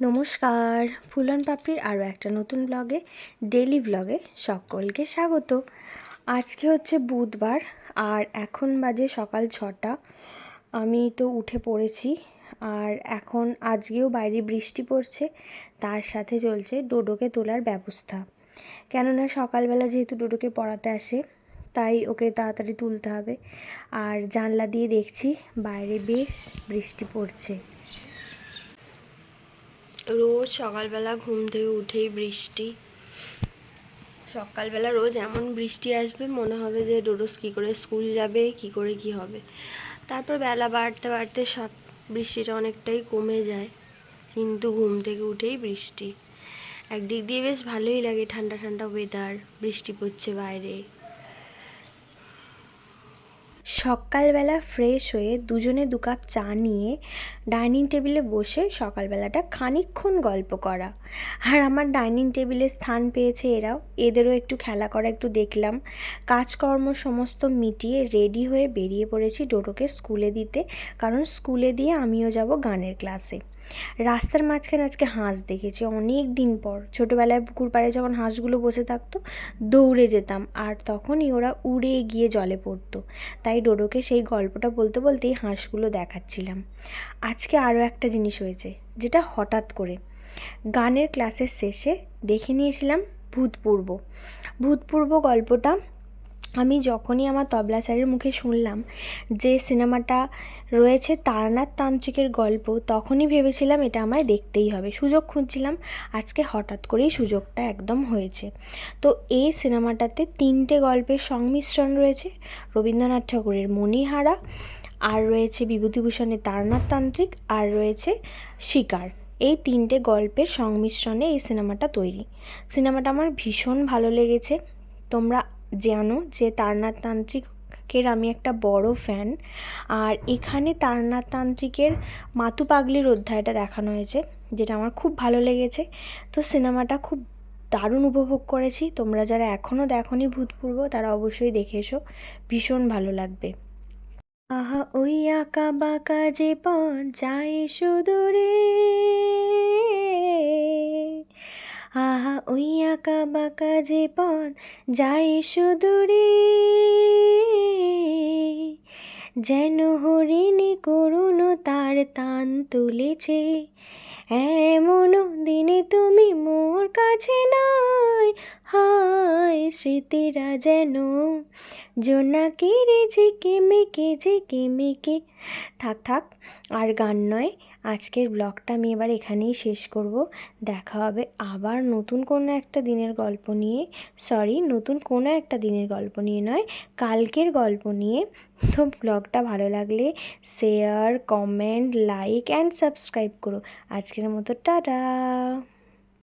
নমস্কার। ফুলন পাপড়ির আরও একটা নতুন ব্লগে ডেলি ব্লগে সকলকে স্বাগত। আজকে হচ্ছে বুধবার, আর এখন বাজে সকাল ছটা। আমি তো উঠে পড়েছি, আর এখন আজকেও বাইরে বৃষ্টি পড়ছে, তার সাথে চলছে ডোডোকে তোলার ব্যবস্থা। কেননা সকালবেলা যেহেতু ডোডোকে পড়াতে আসে, তাই ওকে তাড়াতাড়ি তুলতে হবে। আর জানলা দিয়ে দেখছি বাইরে বেশ বৃষ্টি পড়ছে। রোজ সকালবেলা ঘুম থেকে উঠেই বৃষ্টি। সকালবেলা রোজ এমন বৃষ্টি আসবে, মনে হবে যে ডোডোস কী করে স্কুল যাবে, কি করে কি হবে। তারপর বেলা বাড়তে বাড়তে সব বৃষ্টিটা অনেকটাই কমে যায়, কিন্তু ঘুম থেকে উঠেই বৃষ্টি। একদিক দিয়ে বেশ ভালোই লাগে ঠান্ডা ঠান্ডা ওয়েদার বৃষ্টি পড়ছে বাইরে। সকালবেলা ফ্রেশ হয়ে দুজনে দু কাপ চা নিয়ে ডাইনিং টেবিলে বসে সকালবেলাটা খানিক্ষণ গল্প করা। আর আমার ডাইনিং টেবিলে স্থান পেয়েছে এরাও। এদেরও একটু খেলা করা একটু দেখলাম। কাজকর্ম সমস্ত মিটিয়ে রেডি হয়ে বেরিয়ে পড়েছি ডোডোকে স্কুলে দিতে। কারণ স্কুলে দিয়ে আমিও যাব গানের ক্লাসে রাস্তার মাঝখানে আজকে হাঁস দেখেছি, অনেক দিন পর। ছোটোবেলায় পুকুর পাড়ে যখন হাঁসগুলো বসে থাকতো, দৌড়ে যেতাম। আর তখনই ওরা উড়ে গিয়ে জলে পড়তো। তাই ডোডোকে সেই গল্পটা বলতে বলতেই হাঁসগুলো দেখাচ্ছিলাম। আজকে আরও একটা জিনিস হয়েছে, যেটা হঠাৎ করে। গানের ক্লাসের শেষে দেখে নিয়েছিলাম ভূতপূর্ব। ভূতপূর্ব গল্পটা আমি যখনই আমার তবলা স্যারের মুখে শুনলাম যে সিনেমাটা রয়েছে তারানাথ তান্ত্রিকের গল্প, তখনই ভেবেছিলাম এটা আমায় দেখতেই হবে। সুযোগ খুঁজছিলাম, আজকে হঠাৎ করেই সুযোগটা একদম হয়েছে। তো এই সিনেমাটাতে তিনটে গল্পের সংমিশ্রণ রয়েছে, রবীন্দ্রনাথ ঠাকুরের মণিহারা, আর রয়েছে বিভূতিভূষণের তারানাথ তান্ত্রিক, আর রয়েছে শিকার। এই তিনটে গল্পের সংমিশ্রণে এই সিনেমাটা তৈরি। সিনেমাটা আমার ভীষণ ভালো লেগেছে। তোমরা জানো যে তারনাথ তান্ত্রিকের আমি একটা বড় ফ্যান আর এখানে তারনাথ তান্ত্রিকের মাতু পাগলির অধ্যায়টা দেখানো হয়েছে, যেটা আমার খুব ভালো লেগেছে। তো সিনেমাটা খুব দারুণ উপভোগ করেছি। তোমরা যারা এখনও দেখনি ভূতপূর্ব, তারা অবশ্যই দেখে এসো। ভীষণ ভালো লাগবে। আহা, ওই আঁকা বাঁকা যে পথ, যায় সুদূরে। ওই আঁকা বাঁকা যে পথ যায় সুদূরে যেন হরিণী করুণ তার তান তুলেছে। এমন দিনে তুমি মোর কাছে নাই। হায় স্মৃতিরা যেন জোনাকি রে ঝিকে মেকে ঝিকে মেকে থাক থাক, আর গান নয় আজকের ব্লগটা আমি এবার এখানেই শেষ করব। দেখা হবে আবার নতুন কোনো একটা দিনের গল্প নিয়ে। সরি নতুন কোনো একটা দিনের গল্প নিয়ে নয়, কালকের গল্প নিয়ে। তো ব্লগটা ভালো লাগলে share comment like and subscribe করো। আজকের মতো টাটা।